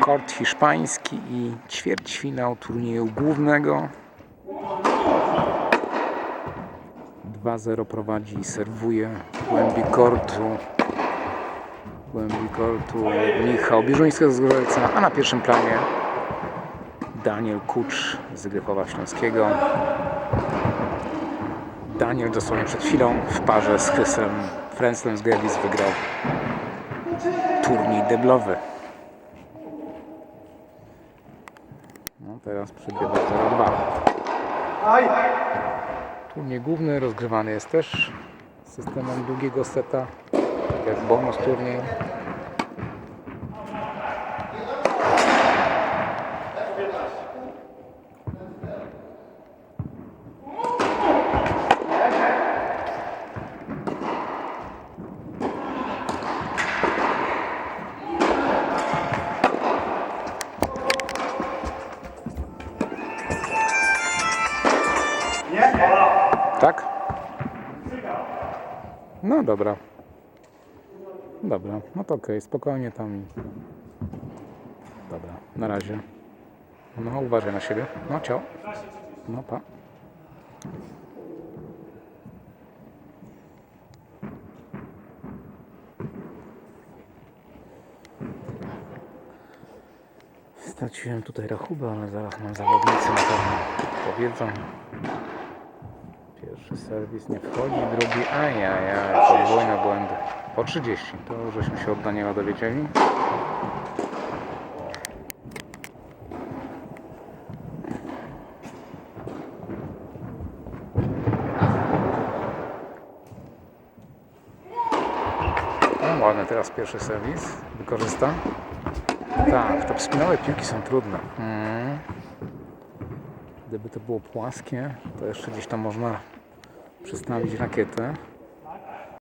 Kort hiszpański i ćwierćfinał turnieju głównego. 2-0 prowadzi i serwuje w głębi kortu. W głębi kortu Michał Bieżuński z Gorzelca, a na pierwszym planie Daniel Kucz z Grychowa Śląskiego. Daniel dosłownie przed chwilą w parze z Chrysem Frenzlem z Gliwic wygrał turniej deblowy. No teraz przegrywa 0-2. Turniej główny rozgrywany jest też systemem długiego seta, tak jak bonus turniej. Tak? No dobra. Dobra, no to okej, spokojnie tam. i- Dobra, na razie. No uważaj na siebie. No ciao. No pa. Straciłem tutaj rachubę, ale zaraz nam zawodnicy na pewno powiedzą. Pierwszy serwis nie wchodzi, drugi ajajaj, podwójne błędy. Po 30, to żeśmy się od Daniela dowiedzieli. No, ładny teraz pierwszy serwis, wykorzysta. Tak, te wspinałe piłki są trudne. Mhm. Gdyby to było płaskie, to jeszcze gdzieś tam można przestawić rakietę.